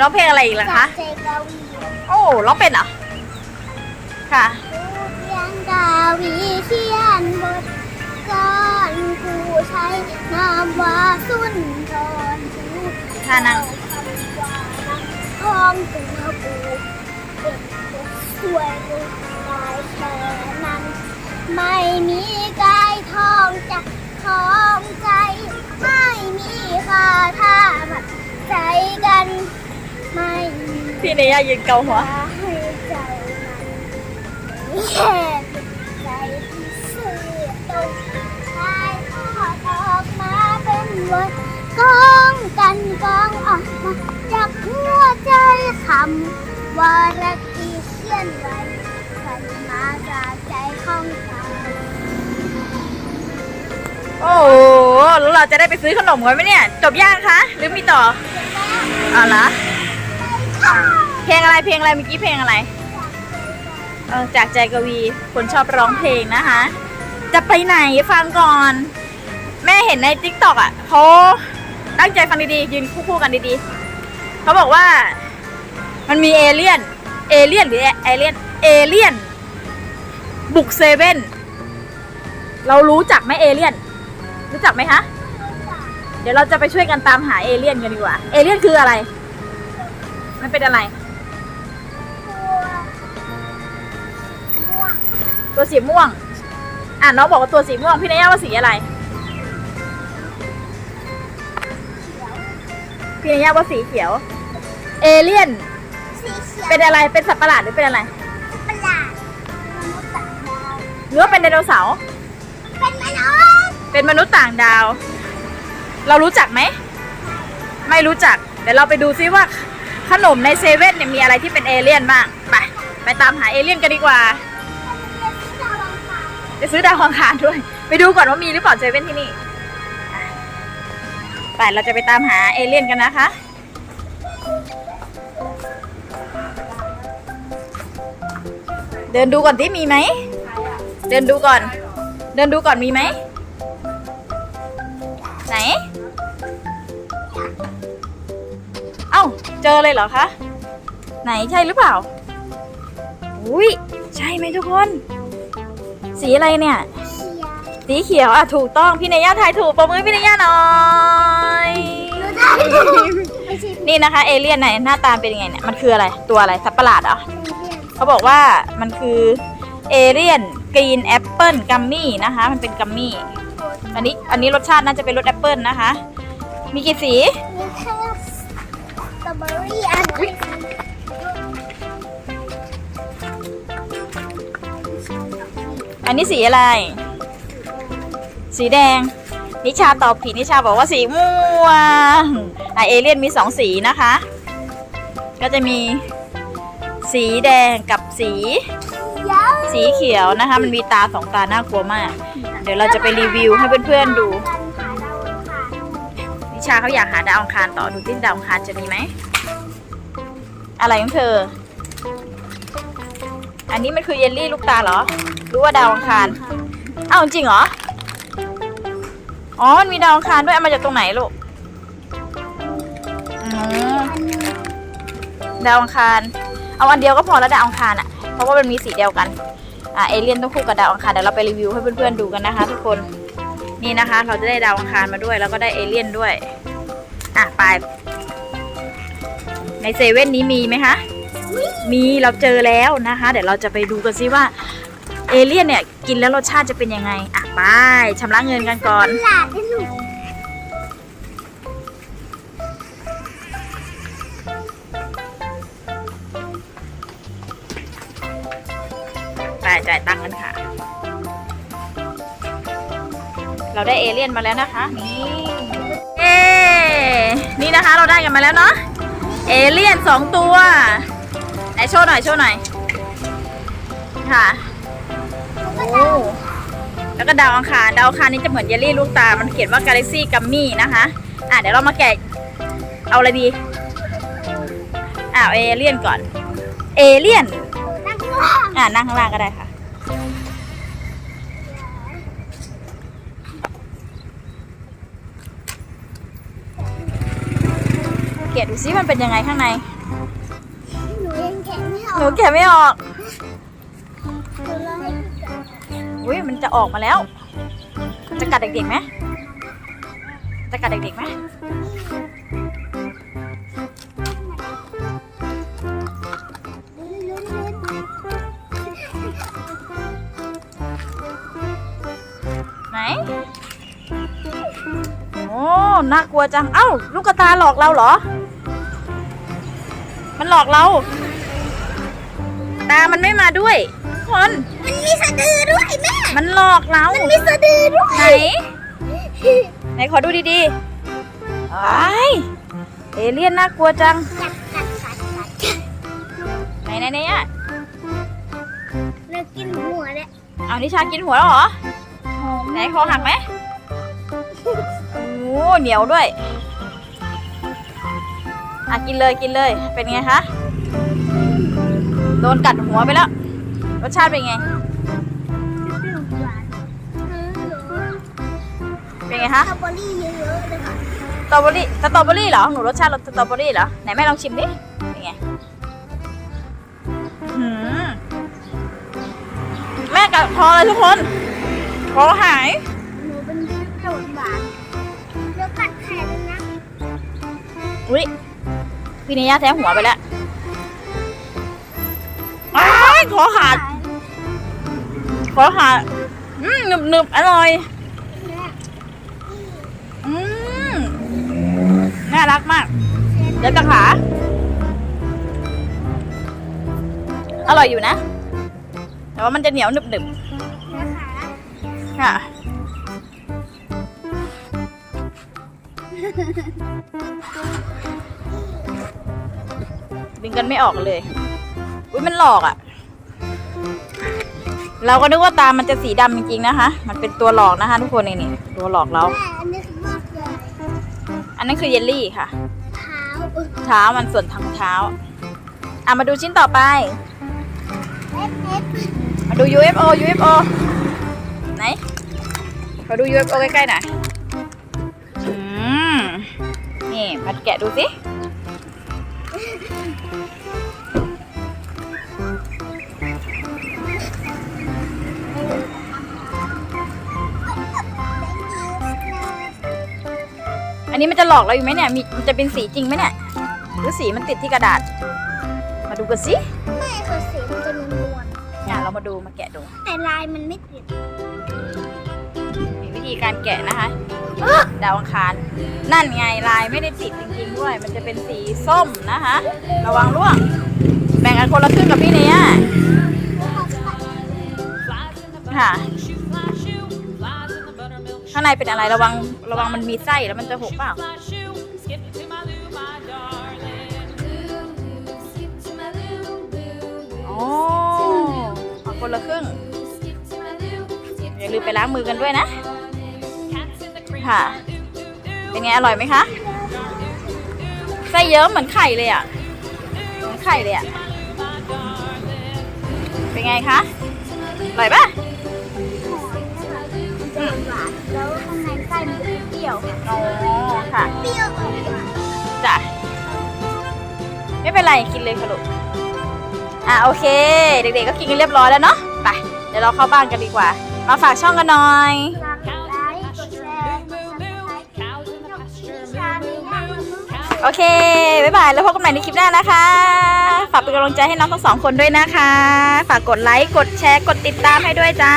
ร้องเพลงอะไรอีกล่ะคะกใจกวีโอ้ร้องเป็นเหรอ ค่ะรูปเรียงดาวีเขียนบทก่อนผู้ใช้นามว่าสุนทรภูท่านั่ง คำว่านังทองตัวปูเป็นบทสวยรูปลายแค่นั้น ไม่มีกายทองจากของใจ ไม่มีคาถามัด ไม่มีพี่เนย่ายืนเกาหัว ให้ใจมันแค่ใจที่ซื่อตรงชายทอดออกมาเป็นวันกองกันกองออกมาจากหัวใจคำว่ารักที่เขียนไว้กันมาจากใจของเราโอ้โหแล้วเราจะได้ไปซื้อขนมกันไหมเนี่ย จบย่างคะ หรือมีต่ออ๋อเหร เพลงอะไรเพลงอะไรเมื่อกี้เพลงอะไรเออจากใจกวีคนชอบร้องเพลงนะคะ จะไปไหนฟังก่อน แม่เห็นในทิกตอกอะเขาตั้งใจฟังดีๆยืนคู่ๆกันดีๆเขาบอกว่า มันมีเอเลี่ยน เอเลี่ยนหรือเอเลี่ยนเอเลี่ยน บุกเซเว่นเรารู้จักไหมเอเลี่ยน รู้จักไหมคะ เดี๋ยวเราจะไปช่วยกันตามหาเอเลี่ยนกันดีกว่า เอเลี่ยนคืออะไร มันเป็นอะไร ตัวสีม่วง อะน้องบอกว่าตัวสีม่วง พี่นายาว่าสีอะไร พี่นายาว่าสีเขียว เอเลี่ยน สีเขียว เป็นอะไร เป็นสัตว์ประหลาดหรือเป็นอะไร ประหลาดมนุษย์ต่างดาวหรือว่าเป็นไดโนเสาร์ เป็นมนุษย์ เป็นมนุษย์ต่างดาว เรารู้จักไหม ไม่รู้จัก เดี๋ยวเราไปดูซิว่า ขนมในเซเว่นเนี่ยมีอะไรที่เป็นเอเลี่ยนบ้างไปไปตามหาเอเลี่ยนกันดีกว่า จะซื้อดาวอังคารด้วย ไปดูก่อนว่ามีหรือเปล่าเซเว่นที่นี่ไปเราจะไปตามหาเอเลี่ยนกันนะคะเดินดูก่อนที่มีไหม เดินดูก่อน เดินดูก่อนมีไหม ไหน เอ้าเจอเลยเหรอคะ ไหนใช่หรือเปล่า อุ้ยใช่ไหมทุกคน สีอะไรเนี่ย สีเขียวอะถูกต้องพี่เนย่าทายถูกปรบมือให้พี่เนย่าหน่อยรู้ได้ไม่ใช่นี่นะคะ เอเลี่ยนไหนหน้าตาเป็นยังไงเนี่ยมันคืออะไรตัวอะไรสัตว์ประหลาดเหรอ เขาบอกว่ามันคือเอเลียนกรีนแอปเปิลกัมมี่นะคะ มันเป็นกัมมี่ อันนี้อันนี้รสชาติน่าจะเป็นรสแอปเปิลนะคะ มีกี่สีมีแค่สตร อเบอรี่อันนี้อันนี้สีอะไร สีแดง นิชาตอบผิดนิชาบอกว่าสีม่วงอะเอเลี่ยนมีสองสีนะคะ ก็จะมีสีแดงกับสียาวสีเขียวนะคะ มันมีตาสองตาน่ากลัวมาก เดี๋ยวเราจะไปรีวิวให้เพื่อนๆดูกันหาดาวอังคาร นิชาเขาอยากหาดาวอังคารต่อดูที่ดาวอังคารจะมีไหม อะไรของเธอ อันนี้มันคือเยลลี่ลูกตาเหรอรือว่าดาวอังคาร อ้าวจริงเหรอ อ๋อ มันมีดาวอังคารด้วยเอามาจากตรงไหนลูกดาวอังคาร เอาอันเดียวก็พอแล้วดาวอังคารอะเพราะว่ามันมีสีเดียวกัน อ่าเอเลี่ยนต้องคู่กับดาวอังคารเดี๋ยวเราไปรีวิวให้เพื่อนๆดูกันนะคะทุกคน นี่นะคะ เราจะได้ดาวอังคารมาด้วย แล้วก็ได้เอเลี่ยนด้วย อะไป ในเซเว่นนี้มีไหมคะ มีเราเจอแล้วนะคะ เดี๋ยวเราจะไปดูกันซิว่า เอเลี่ยนเนี่ยกินแล้วรสชาติจะเป็นยังไง อะไปชำระเงินกันก่อน หลาดได้ลูไปจ่ายตังค์กัน เราได้เอเลี่ยนมาแล้วนะคะ นี่เอ๊นี่นะคะเราได้กันมาแล้วเนาะ เอเลี่ยนสองตัว ไหนโชว์หน่อยโชว์หน่อย ค่ะ โอ้ แล้วก็ดาวอังคาร ดาวอังคารนี้จะเหมือนเยลลี่ลูกตา มันเขียนว่า Galaxy Gummy นะคะ อะเดี๋ยวเรามาแกะ เอาอะไรดีอ่าเอเลี่ยนก่อน เอเลี่ยนนั่งล่างอ่านั่งข้างล่างก็ได้ค่ะะดูซิมันเป็นยังไงข้างใน หนูยังแกะไม่อหนูอกแกะไม่ออก หนูรอให้พี่แกะอุ้ยมันจะออกมาแล้ว จะกัดเด็กๆไหมจะกัดเด็กๆไหมลุ้นลุ้นลุ้นไหน โอ้ น่ากลัวจัง เอ้า ลูกกระตาหลอกเราเหรอ มันหลอกเรา ตามันไม่มาด้วยทุกคน มันมีสะดือด้วยแม่ มันหลอกเรามันมีสะดือด้วยไหน ไหนขอดูดีๆไอ้ายเอเลี่ยนน่ากลัวจังกัดกัดกัดกัดไหนไหนไหนอะเรากินหัวเนี่ยเอานิชากินหัวแล้วเหรอ ไหนคอหักไหมโอ้เหนียวด้วย อะกินเลยกินเลย เป็นไงคะ โดนกัดหัวไปแล้ว รสชาติเป็นไง เป็นไงสคะตรอเบอรี่เยอะๆเลยค่ะสตรอเบอรี่สตรอเบอรี่เหรอ หนูรสชาติสตรอเบอรี่เหรอ ไหนแม่ลองชิมดิ เป็นไงหืมแม่กัดคอเลยทุกคน คอหาย หนูเป็นเปรี้ยวหวานๆแล้วกัดแขนเลยนะ อุ้ย พี่นิยาแท้หัวไปแล้วอ้ายขอขาด ขอขาดอืมหนึบหนึบๆอร่อยแม่อืมน่ารักมาก เดี๋ยวจะขา อร่อยอยู่นะ แต่ว่ามันจะเหนียวหนึบหนึบนะคะๆค่ะ ดึงกันไม่ออกเลย อุ้ยมันหลอกอะ่ะ เราก็นึกว่าตามันจะสีดำจริงๆนะคะ มันเป็นตัวหลอกนะคะ ทุกคนนี่นี่ตัวหลอกเรา อันนี้คือมากเลยอันนั้นคือเยลลี่ค่ะ เท้าเออเท้ามันส่วนทางเท้า อะมาดูชิ้นต่อไป เอฟเอฟมาดู UFO UFO ไหนขอดู UFO ใกล้ๆหน่อย อืม นี่มาแกะดูสิ นนี้มันจะหลอกเราอยู่ไหมเนี่ย มีมันจะเป็นสีจริงไหมเนี่ย หรือสีมันติดที่กระดาษ มาดูกันสิไม่ค่ะสีมันจะนวลอะเรามาดูมาแกะดู ๆแต่ลายมันไม่ติดมีวิธีการแกะนะคะ ดาวอังคาร นั่นไงลายไม่ได้ติดจริงๆด้วย มันจะเป็นสีส้มนะคะ ระวังร่วง แบ่งกันคนละครึ่งกับพี่เนียค่ะ ข้างในเป็นอะไรระวังระวังมันมีไส้แล้วมันจะหกเปล่าอ๋อเอาคนละครึ่งอย่าลืมไปล้างมือกันด้วยนะ ค่ะ เป็นไงอร่อยไหมคะไส้เยิ้มเหมือนไข่เลยอะเหมือนไข่เลยอะ เป็นไงคะ อร่อยปะ จะหวานๆแล้วข้างในไส้มันจะเปรี้ยวอ๋อค่ะ เปรี้ยวออกหวานจ้ะ ไม่เป็นไรกินเลยค่ะลูกอะโอเค เด็กๆก็กินกันเรียบร้อยแล้วเนาะไปเดี๋ยวเราเข้าบ้านกันดีกว่า มาฝากช่องกันหน่อย ฝากกดไลค์กดแชร์กดซับสไครต์ช่ชามีย่างมนุษย์โอเค บ๊ายบาย แล้วพบกันใหม่ในคลิปหน้านะคะ ฝากเป็นกำลังใจให้น้องทั้งสองคนด้วยนะคะ ฝากกดไลค์ กดแชร์ กดติดตามให้ด้วยจ้า